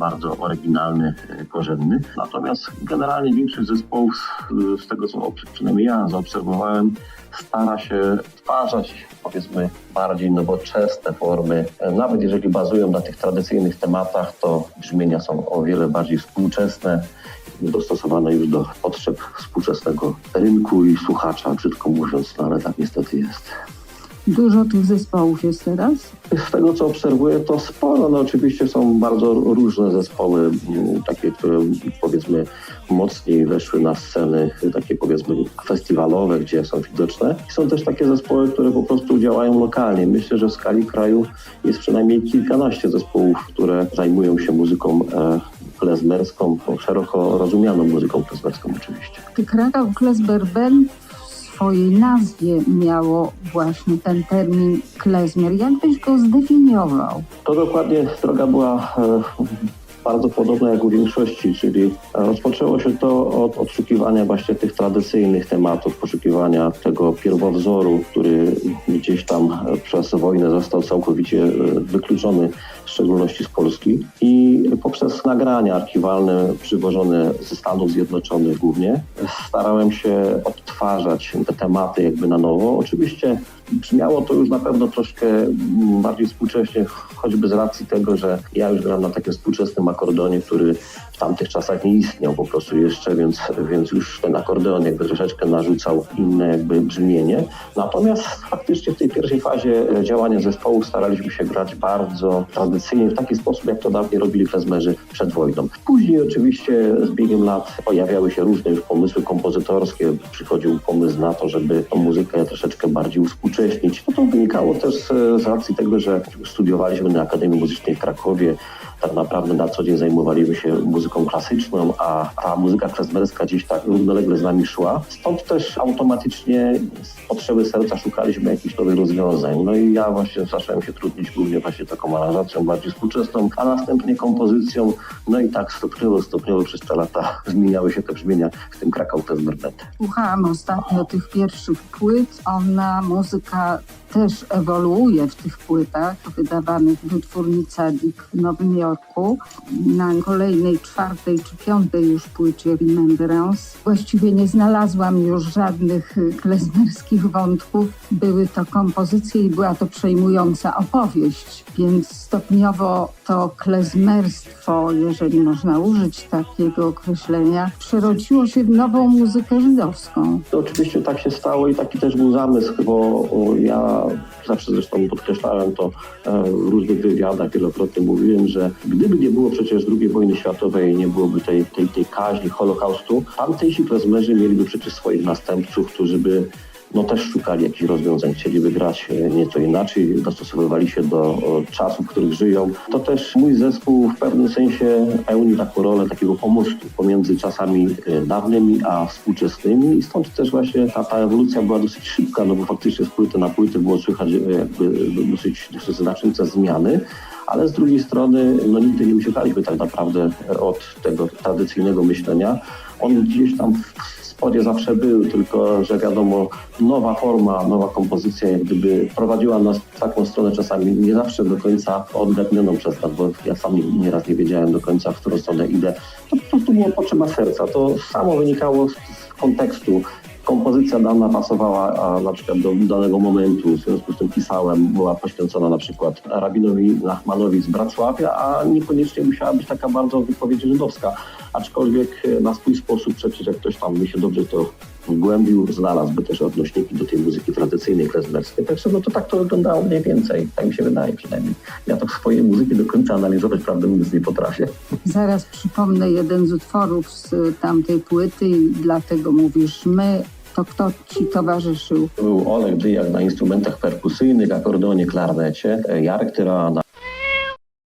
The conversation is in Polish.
bardzo oryginalny, e, korzenny. Natomiast generalnie większość zespołów, z, z tego co przynajmniej ja zaobserwowałem, stara się stwarzać powiedzmy bardziej nowoczesne formy. E, Nawet jeżeli bazują na tych tradycyjnych tematach, to brzmienia są o wiele bardziej współczesne, dostosowane już do potrzeb współczesnego rynku i słuchacza, brzydko mówiąc, no ale tak niestety jest. Dużo tych zespołów jest teraz? Z tego co obserwuję, to sporo. No oczywiście są bardzo różne zespoły, m, takie, które powiedzmy mocniej weszły na sceny, takie powiedzmy festiwalowe, gdzie są widoczne. Są też takie zespoły, które po prostu działają lokalnie. Myślę, że w skali kraju jest przynajmniej kilkanaście zespołów, które zajmują się muzyką e, klezmerską, szeroko rozumianą muzyką klezmerską oczywiście. Czy Krakow Klezmer w swojej nazwie miało właśnie ten termin klezmer? Jak byś go zdefiniował? To dokładnie droga była e, bardzo podobna jak u większości, czyli rozpoczęło się to od odszukiwania właśnie tych tradycyjnych tematów, poszukiwania tego pierwowzoru, który gdzieś tam e, przez wojnę został całkowicie e, wykluczony, w szczególności z Polski. I poprzez nagrania archiwalne przywożone ze Stanów Zjednoczonych głównie starałem się odtwarzać te tematy jakby na nowo. Oczywiście brzmiało to już na pewno troszkę bardziej współcześnie, choćby z racji tego, że ja już gram na takim współczesnym akordeonie, który w tamtych czasach nie istniał po prostu jeszcze, więc, więc już ten akordeon jakby troszeczkę narzucał inne jakby brzmienie. Natomiast faktycznie w tej pierwszej fazie działania zespołu staraliśmy się grać bardzo tradycyjnie, w taki sposób, jak to dawniej robili klezmerzy przed wojną. Później oczywiście z biegiem lat pojawiały się różne już pomysły kompozytorskie, przychodził pomysł na to, żeby tą muzykę troszeczkę bardziej uspółcześnić. No to wynikało też z, z racji tego, że studiowaliśmy na Akademii Muzycznej w Krakowie, tak naprawdę na co dzień zajmowaliśmy się muzyką klasyczną, a ta muzyka klezmerska gdzieś tak równolegle z nami szła. Stąd też automatycznie z potrzeby serca szukaliśmy jakichś nowych rozwiązań. No i ja właśnie zacząłem się trudnić głównie właśnie taką aranżacją bardziej współczesną, a następnie kompozycją. No i tak stopniowo, stopniowo przez te lata zmieniały się te brzmienia w tym Krakow Klezmer Band. Słuchałam ostatnio tych pierwszych płyt. Ona, muzyka też ewoluuje w tych płytach wydawanych w wytwórni Cadik w Nowym Jorku. Na kolejnej, czwartej czy piątej już płycie Remembrance właściwie nie znalazłam już żadnych klezmerskich wątków. Były to kompozycje i była to przejmująca opowieść, więc stopniowo to klezmerstwo, jeżeli można użyć takiego określenia, przerodziło się w nową muzykę żydowską. To oczywiście tak się stało i taki też był zamysł, bo ja zawsze zresztą podkreślałem to e, w różnych wywiadach, wielokrotnie mówiłem, że gdyby nie było przecież II wojny światowej, nie byłoby tej, tej, tej kaźni, Holokaustu, tamtejsi klezmerzy mieliby przecież swoich następców, którzy by no też szukali jakichś rozwiązań, chcieliby grać e, nieco inaczej, dostosowywali się do o, czasów, w których żyją. To też mój zespół w pewnym sensie pełni taką rolę takiego pomostu pomiędzy czasami e, dawnymi a współczesnymi i stąd też właśnie ta, ta ewolucja była dosyć szybka, no bo faktycznie z płyty na płytę było słychać e, jakby dosyć, dosyć znaczące zmiany ale z drugiej strony no, nigdy nie uciekaliśmy tak naprawdę od tego tradycyjnego myślenia. On gdzieś tam w spodzie zawsze był, tylko że wiadomo, nowa forma, nowa kompozycja jak gdyby prowadziła nas w taką stronę czasami nie zawsze do końca odgadnioną przez nas, bo ja sam nie- nieraz nie wiedziałem do końca, w którą stronę idę. To po prostu była potrzeba serca. To samo wynikało z, kontekstu kompozycja dana pasowała a, na przykład do danego momentu, w związku z tym pisałem, była poświęcona na przykład rabinowi Nachmanowi z Wrocławia, a niekoniecznie musiała być taka bardzo wypowiedź żydowska, aczkolwiek e, na swój sposób przecież jak ktoś tam mi się dobrze to wgłębił, znalazłby też odnośniki do tej muzyki tradycyjnej klezmerskiej. Także no to tak to wyglądało mniej więcej, tak mi się wydaje przynajmniej. Ja to swojej muzyki do końca analizować, prawdę mówiąc, nie potrafię. Zaraz przypomnę jeden z utworów z tamtej płyty i dlatego mówisz my. To kto ci towarzyszył? Był Oleg Dyjak na instrumentach perkusyjnych, akordeonie, klarnecie, e, Jarek Tyra na